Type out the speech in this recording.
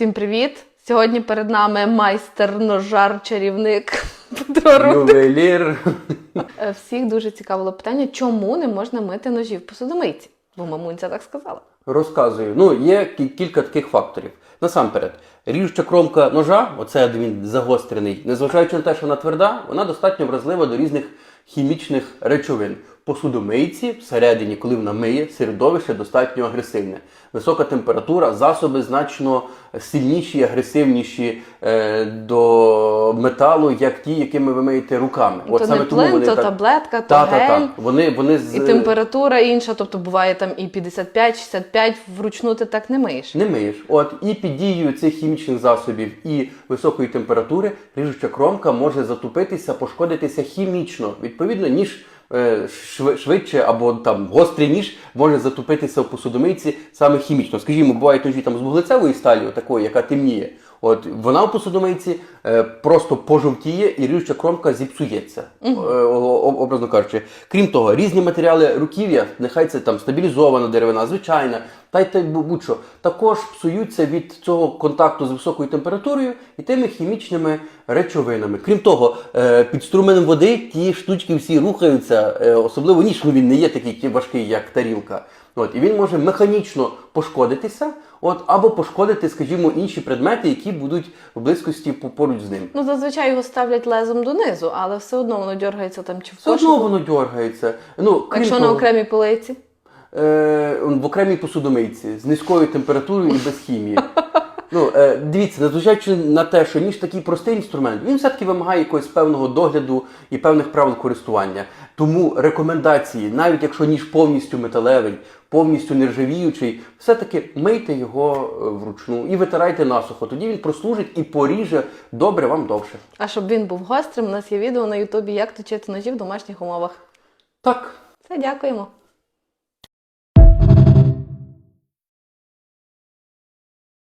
Всім привіт! Сьогодні перед нами майстер ножар чарівник Петро Рудик. Ювелір. Е, Всіх дуже цікавило питання, чому не можна мити ножі в посудомийці? Бо мамунця так сказала. Розказую. Ну, є кілька таких факторів. Насамперед, ріжуча кромка ножа, оце він загострений, незважаючи на те, що вона тверда, вона достатньо вразлива до різних хімічних речовин. Посудомийці всередині, коли вона миє, середовище достатньо агресивне. Висока температура, засоби значно сильніші, і агресивніші е, до металу, як ті, якими ви миєте руками. то не плин, то таблетка, то Та, та, гель. та. Вони, вони з... І температура інша, тобто буває там і 55-65, вручну ти так не миєш. Не миєш. От і під дією цих хімічних засобів і високої температури ріжуча кромка може затупитися, пошкодитися хімічно, відповідно, ніж е, швидше або там гострий ніж може затупитися в посудомийці саме хімічно. Скажімо, бувають ножі там з вуглецевої сталі, такої, яка темніє. От вона в посудомийці е, просто пожовтіє і ріжуча кромка зіпсується, е, о- о- образно кажучи. Крім того, різні матеріали руків'я, нехай це там стабілізована деревина, звичайна, та й та будь-що, також псуються від цього контакту з високою температурою і тими хімічними речовинами. Крім того, е, під струменем води ті штучки всі рухаються, е, особливо ніж, ну він не є такий важкий, як тарілка. От, і він може механічно пошкодитися, от, або пошкодити, скажімо, інші предмети, які будуть в близькості поруч з ним. Ну, зазвичай його ставлять лезом донизу, але все одно воно дергається там чи в Все одно воно дергається. Ну, крім Якщо того, на окремій полиці. е, в окремій посудомийці з низькою температурою і без хімії. Ну, е, дивіться, незважаючи на те, що ніж такий простий інструмент, він все-таки вимагає якогось певного догляду і певних правил користування. Тому рекомендації, навіть якщо ніж повністю металевий, повністю нержавіючий, все-таки мийте його е, вручну і витирайте насухо. Тоді він прослужить і поріже добре вам довше. А щоб він був гострим, у нас є відео на Ютубі, як точити ножі в домашніх умовах. Так. Все, дякуємо.